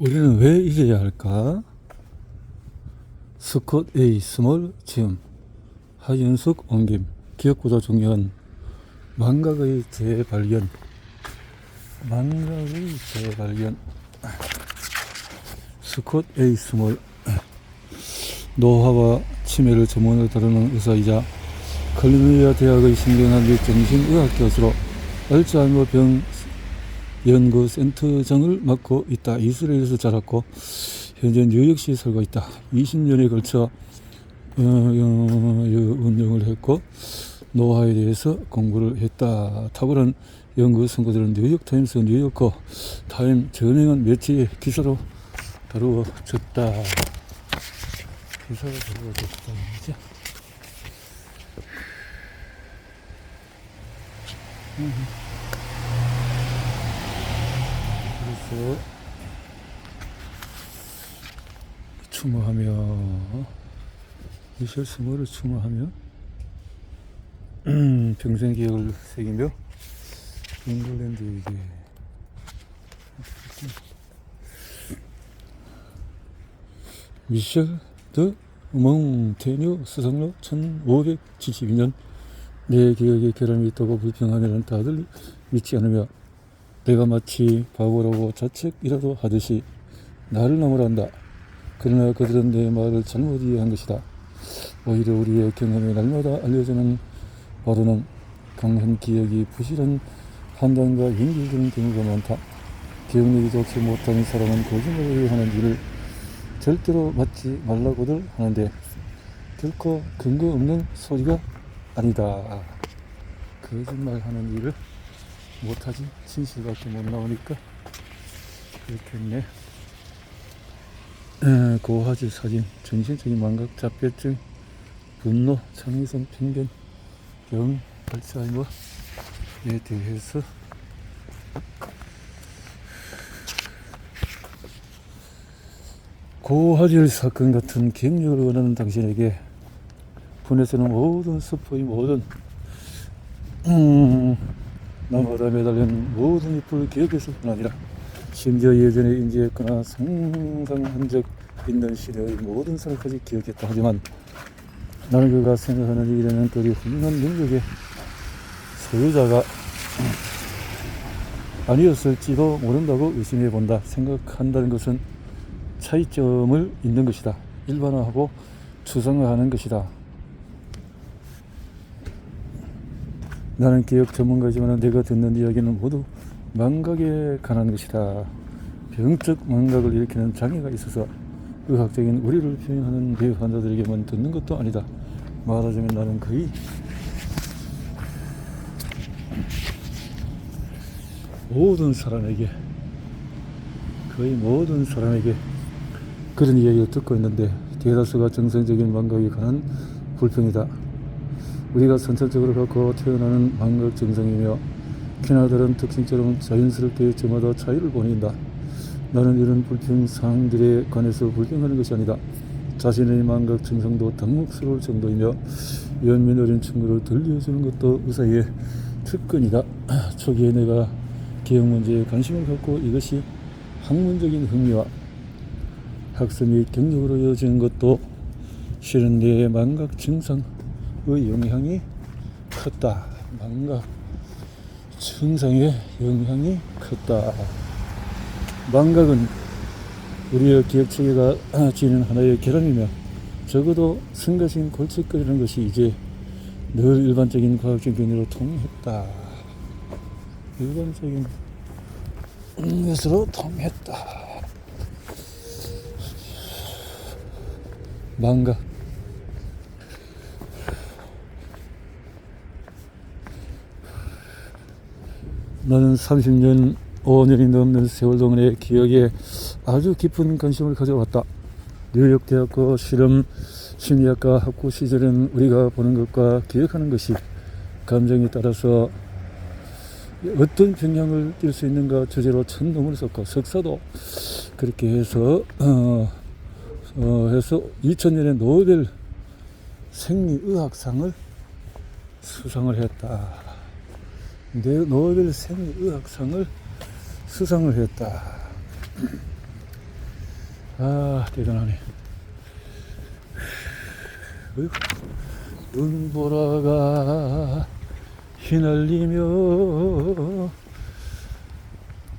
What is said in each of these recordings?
우리는 왜 잊어야 할까? 스콧 A 스몰 지음. 하윤숙 옮김. 기억보다 중요한 망각의 재발견. 망각의 재발견. 스콧 A 스몰. 노화와 치매를 전문으로 다루는 의사이자 컬리미아 대학의 신경학 및 정신의학 교수로 알츠하이머 병 연구센터장을 맡고 있다. 이스라엘에서 자랐고 현재 뉴욕시에 살고 있다. 20년에 걸쳐 어, 어, 운영을 했고 노화에 대해서 공부를 했다. 탁월한 연구 성과들은 뉴욕 타임스, 뉴요커 타임 전행한 매체의 기사로 다루어졌다. 기사로 다루어졌다. 이제. 그래서 추모하며 미셸 스모를 추모하며 음, 평생 기억을 새기며 잉글랜드에게 미셸 드 몽테뉴 수상로 1572년 내 기억에 결함이 있다고 불평하면 다들 믿지 않으며 내가 마치 바보라고 자책이라도 하듯이 나를 나무란다. 그러나 그들은 내 말을 잘못 이해한 것이다. 오히려 우리의 경험에 날마다 알려주는 바로는 강한 기억이 부실한 판단과 연결되는 경우가 많다. 기억력이 좋지 못한 사람은 거짓말을 하는 일을 절대로 맡지 말라고들 하는데 결코 근거 없는 소리가 아니다. 거짓말 하는 일을 못하지 진실밖에 못 나오니까 그렇겠네 에, 고화질 사진 정신적인 망각 자폐증 분노 창의성 편견 병 알츠하이머에 대해서 고화질 사건 같은 격려를 원하는 당신에게 분에서는 모든 스포의 모든 음, 나무다 매달린 모든 잎을 기억했을 뿐 아니라 심지어 예전에 인지했거나 상상한 적 있는 시대의 모든 사람까지 기억했다 하지만 나는 그가 생각하는 일에는 그리 훌륭한 능력의 소유자가 아니었을지도 모른다고 의심해 본다. 생각한다는 것은 차이점을 잇는 것이다. 일반화하고 추상화하는 것이다. 나는 기억 전문가이지만 내가 듣는 이야기는 모두 망각에 관한 것이다. 병적 망각을 일으키는 장애가 있어서 의학적인 우리를 표현하는 내 환자들에게만 듣는 것도 아니다. 말하자면 나는 거의 모든 사람에게 거의 모든 사람에게 그런 이야기를 듣고 있는데 대다수가 정상적인 망각에 관한 불평이다. 우리가 선천적으로 갖고 태어나는 망각 증상이며 다른 특징처럼 자연스럽게 저마다 차이를 보인다. 나는 이런 불평 사항들에 관해서 불평하는 것이 아니다. 자신의 망각 증상도 당혹스러울 정도이며 연민 어린 친구를 들려주는 것도 의사의 특권이다. 초기에 내가 기억 문제에 관심을 갖고 이것이 학문적인 흥미와 학습 및 경력으로 이어지는 것도 실은 내 망각 증상의 영향이 컸다. 망각 증상의 영향이 컸다. 망각은 우리의 기억 체계가 지닌 하나의 결함이며 적어도 성가신 골칫거리라는 것이 이제 늘 일반적인 과학적 견해로 통했다. 일반적인 것으로 통했다. 망각. 나는 30년, 5년이 넘는 세월 동안의 기억에 아주 깊은 관심을 가져왔다. 뉴욕 대학교 실험 심리학과 학부 시절엔 우리가 보는 것과 기억하는 것이 감정에 따라서 어떤 평양을 띌 수 있는가 주제로 천동을 썼고 석사도 그렇게 해서 어, 어 해서 2000년에 노벨 생리의학상을 수상을 했다. 네, 노벨 생의학상을 수상을 했다. 아, 대단하네. 눈보라가 휘날리며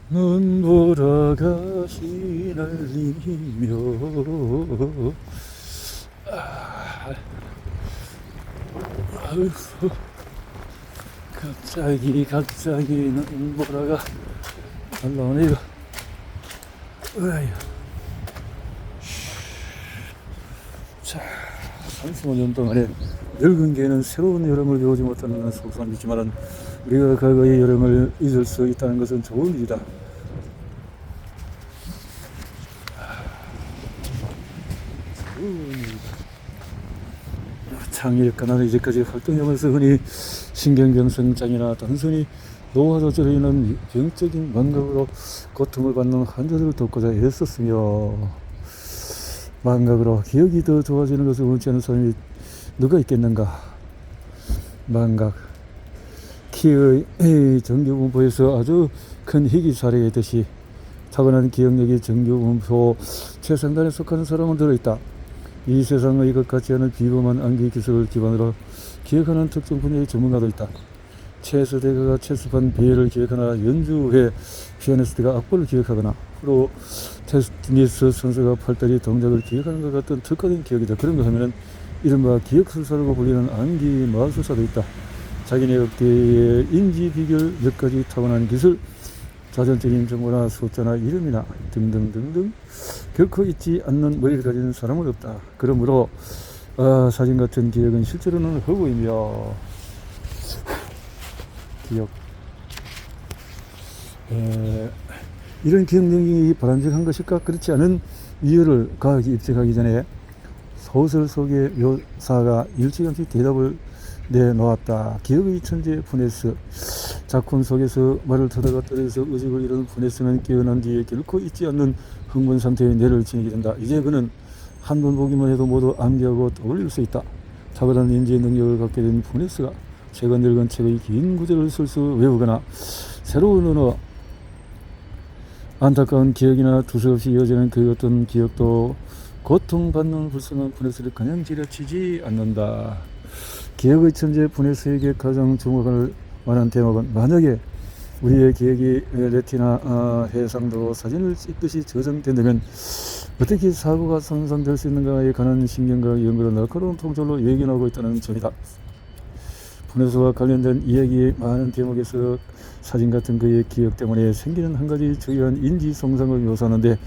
눈보라가 휘날리며 아, 아이고 갑자기 갑자기 눈보라가 날라오네 이거 으아유 자 35년 동안에 늙은 개는 새로운 여름을 배우지 못하는 것은 속상하지만 우리가 과거의 여름을 잊을 수 있다는 것은 좋은 일이다. 좋은 일이다. 창의력과 나는 이제까지 활동하면서 흔히 신경경색장애나 단순히 노화 조절에 인한 병적인 망각으로 고통을 받는 환자들을 돕고자 애썼으며 망각으로 기억이 더 좋아지는 것을 원치 않는 사람이 누가 있겠는가? 망각. 키의 정규분포에서 아주 큰 희귀 사례이듯이 타고난 기억력이 정규분포 최상단에 속하는 사람은 들어있다. 이 세상의 이것 같지 않은 비범한 암기 기술을 기반으로 기억하는 특정 분야의 전문가도 있다. 체스 대가가 체스판 비애를 기억하나 연주 후에 피아니스트가 악보를 기억하거나 프로 테니스 선수가 팔다리 동작을 기억하는 것 같은 특화된 기억이다. 그런 거 하면은 이른바 기억술사라고 불리는 암기 마술사도 있다. 자기네 어깨에 인지 비결 몇 가지 타고난 기술 자전적인 정보나 숫자나 이름이나 등등등등 결코 잊지 않는 머리를 가진 사람은 없다. 그러므로 아, 사진 같은 기억은 실제로는 허구이며 기억 에, 이런 기억 능력이 바람직한 것일까 그렇지 않은 이유를 과학이 입증하기 전에 소설 속의 묘사가 일찌감치 대답을 내놓았다. 기억의 천재 푸네스 작품 속에서 말을 타다가 떨어져서 의식을 잃은 푸네스는 깨어난 뒤에 결코 잊지 않는 흥분 상태의 뇌를 지니게 된다. 이제 그는 한 번 보기만 해도 모두 암기하고 떠올릴 수 있다. 탁월한 인지 능력을 갖게 된 푸네스가 최근 읽은 책의 긴 구절을 쓸수 외우거나 새로운 언어 안타까운 기억이나 두서없이 이어지는 그 어떤 기억도 고통받는 불쌍한 푸네스를 그냥 지려치지 않는다. 기억의 천재 푸네스에게 가장 주목할 만한 대목은 만약에 우리의 기억이 레티나 아, 해상도로 사진을 찍듯이 저장된다면 어떻게 사고가 상상될 수 있는가에 관한 신경과 연구를 날카로운 통찰로 예견하고 있다는 점이다. 푸네스와 관련된 이야기의 많은 대목에서 사진 같은 그의 기억 때문에 생기는 한 가지 중요한 인지 손상을 묘사하는데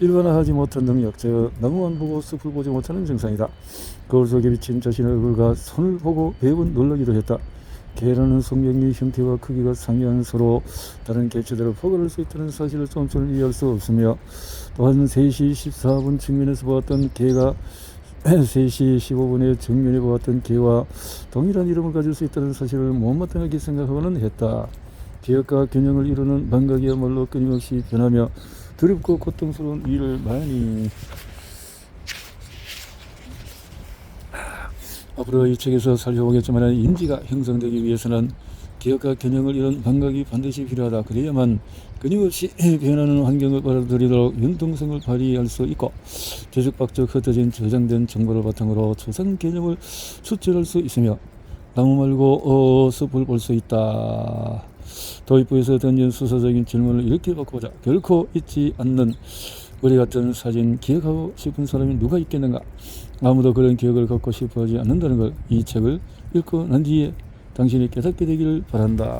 일반화하지 못한 능력, 즉 나무만 보고 숲을 보지 못하는 증상이다. 거울 속에 비친 자신의 얼굴과 손을 보고 매번 놀라기도 했다. 개라는 성경의 형태와 크기가 상이한 서로 다른 개체들을 포괄할 수 있다는 사실을 좀처럼 이해할 수 없으며 또한 3시 14분 측면에서 보았던 개가 3시 15분에 정면에 보았던 개와 동일한 이름을 가질 수 있다는 사실을 못마땅하게 생각하고는 했다. 기억과 균형을 이루는 망각이야말로 끊임없이 변하며 두렵고 고통스러운 일을 많이 앞으로 이 책에서 살펴보겠지만 인지가 형성되기 위해서는 기억과 균형을 이룬 감각이 반드시 필요하다. 그래야만 끊임없이 변하는 환경을 받아들이도록 융통성을 발휘할 수 있고 뒤죽박죽 흩어진 저장된 정보를 바탕으로 초상 개념을 수출할 수 있으며 나무 말고 어, 숲을 볼 수 있다. 도입부에서 던진 수사적인 질문을 이렇게 바꿔보자. 결코 잊지 않는 우리 같은 사진 기억하고 싶은 사람이 누가 있겠는가? 아무도 그런 기억을 갖고 싶어 하지 않는다는 걸 이 책을 읽고 난 뒤에 당신이 깨닫게 되기를 바란다.